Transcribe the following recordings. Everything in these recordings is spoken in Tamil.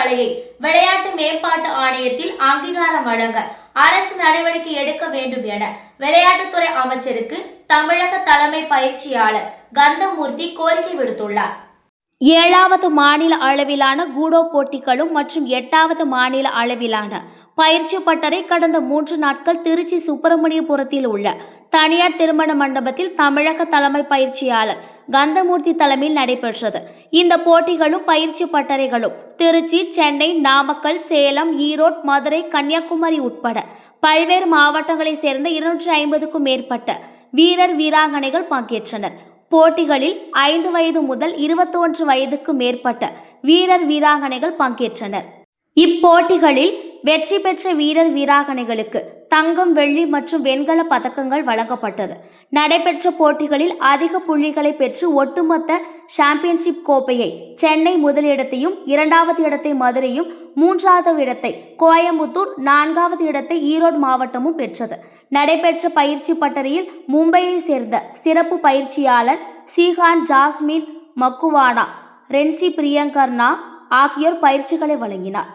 கலையை விளையாட்டு மேம்பாட்டு ஆணையத்தில் அங்கீகாரம் வழங்க அரசு நடவடிக்கை எடுக்க வேண்டும் என விளையாட்டுத்துறை அமைச்சருக்கு தமிழக தலைமை பயிற்சியாளர் கந்தமூர்த்தி கோரிக்கை விடுத்துள்ளார். ஏழாவது மாநில அளவிலான கூடோ போட்டிகளும் மற்றும் எட்டாவது மாநில அளவிலான பயிற்சி பட்டறை கடந்த மூன்று நாட்கள் திருச்சி சுப்பிரமணியபுரத்தில் உள்ள தனியார் திருமண மண்டபத்தில் தமிழக தலைமை பயிற்சியாளர் கந்தமூர்த்தி தலைமையில் நடைபெற்றது. இந்த போட்டிகளும் பயிற்சி பட்டறைகளும் திருச்சி சென்னை நாமக்கல் சேலம் ஈரோடு மதுரை கன்னியாகுமரி உட்பட பல்வேறு மாவட்டங்களைச் சேர்ந்த இருநூற்றி ஐம்பதுக்கும் மேற்பட்ட வீரர் வீராங்கனைகள் பங்கேற்றனர். போட்டிகளில் ஐந்து வயது முதல் இருபத்தொன்று வயதுக்கு மேற்பட்ட வீரர் வீராங்கனைகள் பங்கேற்றனர். இப்போட்டிகளில் வெற்றி பெற்ற வீரர் வீராங்கனைகளுக்கு தங்கம் வெள்ளி மற்றும் வெண்கல பதக்கங்கள் வழங்கப்பட்டது. நடைபெற்ற போட்டிகளில் அதிக புள்ளிகளை பெற்று ஒட்டுமொத்த சாம்பியன்ஷிப் கோப்பையை சென்னை முதலிடத்தையும் இரண்டாவது இடத்தை மதுரையும் மூன்றாவது இடத்தை கோயம்புத்தூர் நான்காவது இடத்தை ஈரோடு மாவட்டமும் பெற்றது. நடைபெற்ற பயிற்சி பட்டறையில் மும்பையை சேர்ந்த சிறப்பு பயிற்சியாளர் சீகான் ஜாஸ்மின் மக்குவானா ரென்சி பிரியங்கர்னா ஆகியோர் பயிற்சிகளை வழங்கினார்.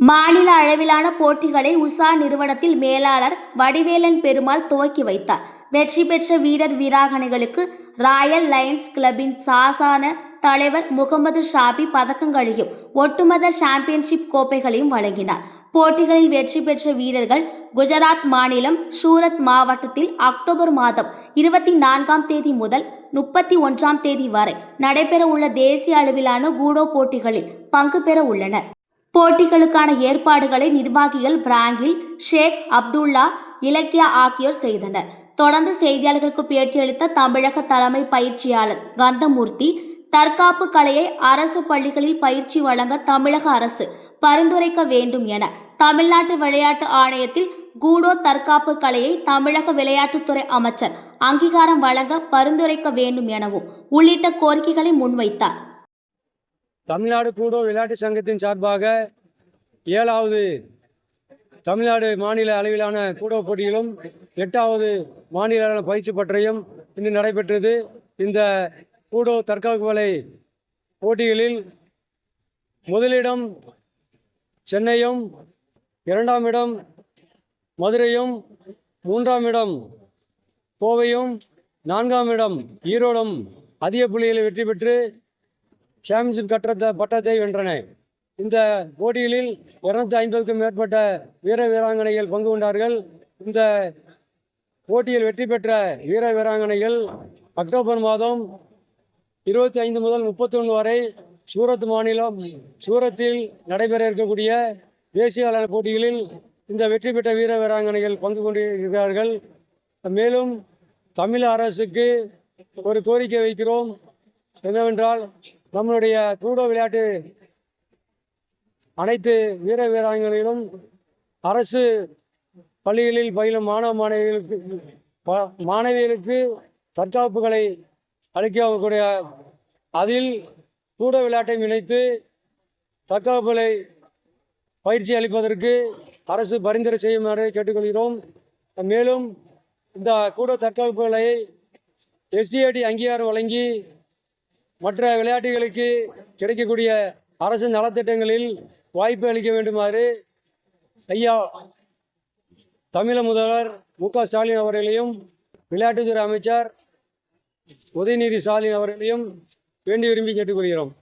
மாநில அளவிலான போட்டிகளை உஷா நிறுவனத்தில் மேலாளர் வடிவேலன் பெருமாள் துவக்கி வைத்தார். வெற்றி பெற்ற வீரர் வீராங்கனைகளுக்கு ராயல் லயன்ஸ் கிளப்பின் சாசான தலைவர் முகமது ஷாபி பதக்கங்களையும் ஒட்டுமொத்த சாம்பியன்ஷிப் கோப்பைகளையும் வழங்கினார். போட்டிகளில் வெற்றி பெற்ற வீரர்கள் குஜராத் மாநிலம் சூரத் மாவட்டத்தில் அக்டோபர் மாதம் இருபத்தி நான்காம் தேதி முதல் முப்பத்தி ஒன்றாம் தேதி வரை நடைபெறவுள்ள தேசிய அளவிலான கூடோ போட்டிகளில் பங்கு பெற உள்ளனர். போட்டிகளுக்கான ஏற்பாடுகளை நிர்வாகிகள் பிராங்கில் ஷேக் அப்துல்லா இலக்கியா ஆகியோர் செய்தனர். தொடர்ந்து செய்தியாளர்களுக்கு பேட்டியளித்த தமிழக தலைமை பயிற்சியாளர் கந்தமூர்த்தி தற்காப்பு கலையை அரசு பள்ளிகளில் பயிற்சி வழங்க தமிழக அரசு பரிந்துரைக்க வேண்டும் என தமிழ்நாட்டு விளையாட்டு ஆணையத்தில் கூடோ தற்காப்பு கலையை தமிழக விளையாட்டுத்துறை அமைச்சர் அங்கீகாரம் வழங்க பரிந்துரைக்க வேண்டும் எனவும் உள்ளிட்ட கோரிக்கைகளை முன்வைத்தார். தமிழ்நாடு கூடோ விளையாட்டு சங்கத்தின் சார்பாக ஏழாவது தமிழ்நாடு மாநில அளவிலான கூடோ போட்டியிலும் எட்டாவது மாநில அளவிலான பயிற்சி பற்றையும் இன்று நடைபெற்றது. இந்த கூடோ தற்காப்பு வலை போட்டிகளில் முதலிடம் சென்னையும் இரண்டாம் இடம் மதுரையும் மூன்றாம் இடம் கோவையும் நான்காம் இடம் ஈரோடும் அதிக புள்ளிகளை வெற்றி பெற்று சாம்பியன்ஷிப் கட்டத்த பட்டத்தை வென்றன. இந்த போட்டிகளில் இருநூத்தி ஐம்பதுக்கும் மேற்பட்ட வீர வீராங்கனைகள் பங்கு கொண்டார்கள். இந்த போட்டியில் வெற்றி பெற்ற வீர வீராங்கனைகள் அக்டோபர் மாதம் இருபத்தி ஐந்து முதல் முப்பத்தொன்று வரை சூரத் மாநிலம் சூரத்தில் நடைபெற இருக்கக்கூடிய தேசிய அளவு போட்டிகளில் இந்த வெற்றி பெற்ற வீர வீராங்கனைகள் பங்கு கொண்டிருக்கிறார்கள். மேலும் தமிழ் அரசுக்கு ஒரு கோரிக்கை வைக்கிறோம். என்னவென்றால் நம்மளுடைய கூடோ விளையாட்டு அனைத்து வீர வீராங்கனைகளும் அரசு பள்ளிகளில் பயிலும் மாணவ மாணவிகளுக்கு ப- மாணவிகளுக்கு தற்காப்புகளை அளிக்கக்கூடிய அதில் கூட விளையாட்டை இணைத்து தற்காப்புகளை பயிற்சி அளிப்பதற்கு அரசு பரிந்துரை செய்யுமாறு கேட்டுக்கொள்கிறோம். மேலும் இந்த கூட தற்காப்புகளை எஸ்டிஏடி அங்கீகாரம் வழங்கி மற்ற விளையாட்டுகளுக்கு கிடைக்கக்கூடிய அரசு நலத்திட்டங்களில் வாய்ப்பு அளிக்க வேண்டுமாறு ஐயா தமிழக முதல்வர் மு க ஸ்டாலின் அவர்களையும் விளையாட்டுத்துறை அமைச்சர் உதயநிதி ஸ்டாலின் அவர்களையும் வேண்டி விரும்பி கேட்டுக்கொள்கிறோம்.